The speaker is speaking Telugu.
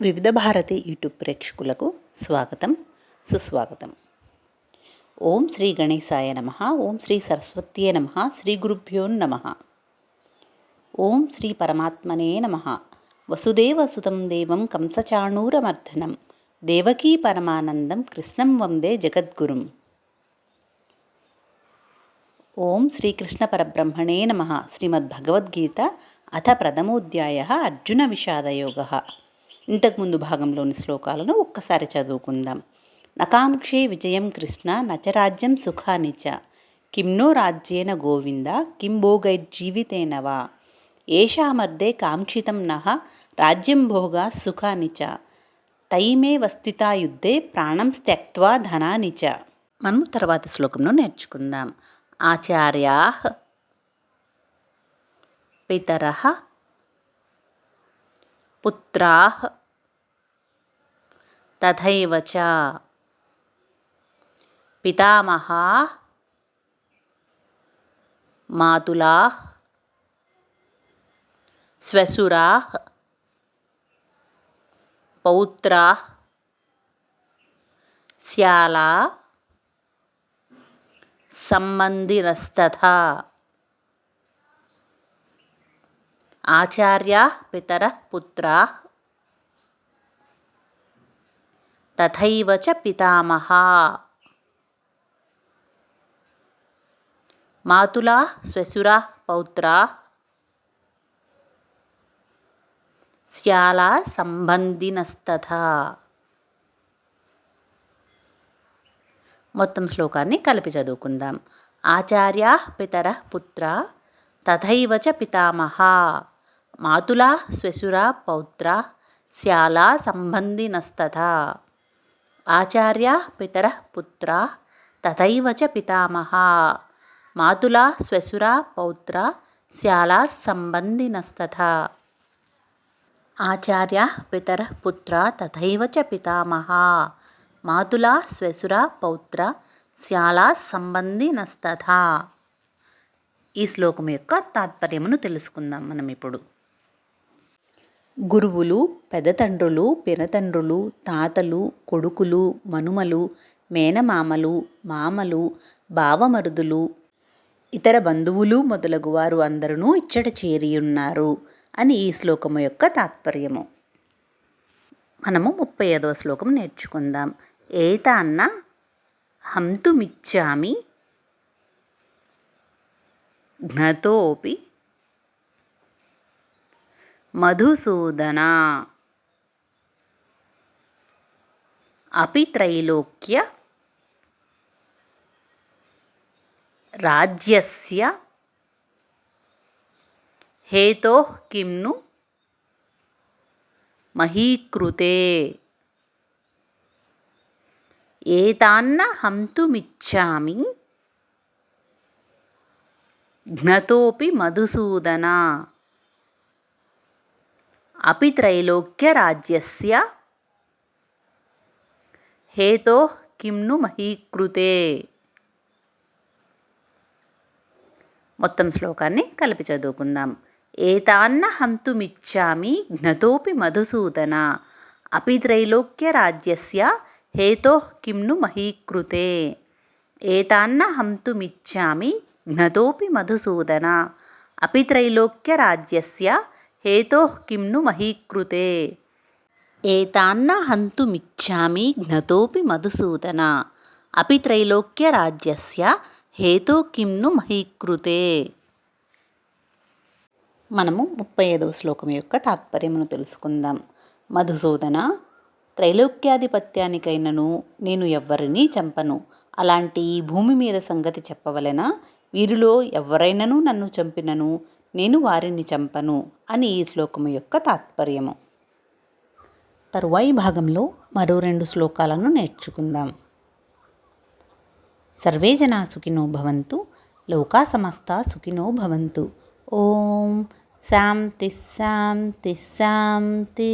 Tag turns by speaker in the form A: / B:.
A: వివిధ భారతి యూట్యూబ్ ప్రేక్షకులకు స్వాగతం సుస్వాగతం. ఓం శ్రీ గణేశాయ నమ ఓం శ్రీ సరస్వత్యే నమ శ్రీ గురుభ్యో నమ. ఓం శ్రీ పరమాత్మనే నమ. వసుదేవసుతం దేవం కంసచాణూరమర్ధనం దేవకీ పరమానందం కృష్ణం వందే జగద్గురుం. ఓం శ్రీకృష్ణ పరబ్రహ్మణే నమ. శ్రీమద్భగవద్గీత అథ ప్రథమోధ్యాయ అర్జున విషాదయోగ. ఇంతకుముందు భాగంలోని శ్లోకాలను ఒక్కసారి చదువుకుందాం. నకాంక్షే విజయం కృష్ణ నచరాజ్యం సుఖానిచ కిమ్నో రాజ్యేన గోవింద కిం భోగైర్జీవితేన వా. ఏషామర్దే కాంక్షితం నహ రాజ్యం భోగా సుఖానిచ తైమే వస్థితా యుద్ధే ప్రాణం త్యక్వా ధనానిచ మనం తర్వాత శ్లోకంలో నేర్చుకుందాం. ఆచార్యా పితర పుత్రాః తథైవ చ. పితామహాః మాతులాః శ్వశురాః పౌత్రాః శ్యాలా సంబంధినస్తథా. ఆచార్య పితర పుత్ర. తథైవ చ పితామహా. మాతులా శ్వశురా పౌత్రా. శ్యాలా సంబంధినస్తథ. మొత్తం శ్లోకాన్ని కలిపి చదువుకుందాం. ఆచార్య పితర పుత్ర. తథైవ చ పితామహ. మాతులా శ్వశురా పౌత్ర శ్యాలా సంబంధినస్తథ. ఆచార్య పితర పుత్ర తథైవ చ పితామహ. మాతులా శ్వశురా పౌత్ర శ్యాలా సంబంధినస్తథ. ఆచార్య పితర పుత్ర తథైవ చ పితామహ. మాతులా శ్వశుర పౌత్ర శ్యాలా సంబంధినస్తథ. ఈ శ్లోకం యొక్క తాత్పర్యమును తెలుసుకుందాం మనం ఇప్పుడు. గురువులు పెదతండ్రులు పినతండ్రులు తాతలు కొడుకులు మనుమలు మేనమామలు మామలు బావమరుదులు ఇతర బంధువులు మొదలగు వారు అందరూ ఇచ్చట చేరియున్నారు అని ఈ శ్లోకము యొక్క తాత్పర్యము. మనము ముప్పై ఐదవ శ్లోకం నేర్చుకుందాం. ఏతాన్న హంతుమిచ్చామి ఘ్నతోపి మధుసూదన? అపి త్రైలోక్య రాజ్యస్య హేతో కిమ్ను మహీకృతే. ఏతాన్న హంతుమిచ్చామి ఘ్నతోపి మధుసూదనా? అపి త్రైలోక్యరాజ్యస్య హేతో కిమ్ను మహీకృతే. మొత్తం శ్లోకాన్ని కలిపి చదువుకుందాం. ఏతాన్న హంతుమిచ్చామి జ్ఞతోపి మధుసూదన. అపిత్రైలోక్యరాజ్యస్య హేతో కిమ్ను మహీకృతే. ఏతాన్న హంతుమిచ్చామి జ్ఞతోపి మధుసూదన. అపిత్రైలోక్యరాజ్యస్య రాజ్యస్య హేతో కింను మహీకృతే. ఏతాన్న హంతుమిచ్చామి జ్ఞతోపి మధుసూదన. అపి త్రైలోక్యరాజ్యస్య హేతో కింను మహీకృతే. మనము ముప్పై ఐదవ శ్లోకం యొక్క తాత్పర్యమును తెలుసుకుందాం. మధుసూదన త్రైలోక్యాధిపత్యానికైనను నేను ఎవ్వరినీ చంపను. అలాంటి ఈ భూమి మీద సంగతి చెప్పవలెనా? వీరిలో ఎవరైనను నన్ను చంపినను? నేను వారిని చంపను అని ఈ శ్లోకము యొక్క తాత్పర్యము. తరువాయి భాగంలో మరో రెండు శ్లోకాలను నేర్చుకుందాం. సర్వే జనా సుఖినో భవంతు లోకా సమస్త సుఖినో భవంతు. ఓం శాంతి శాంతి శాంతి.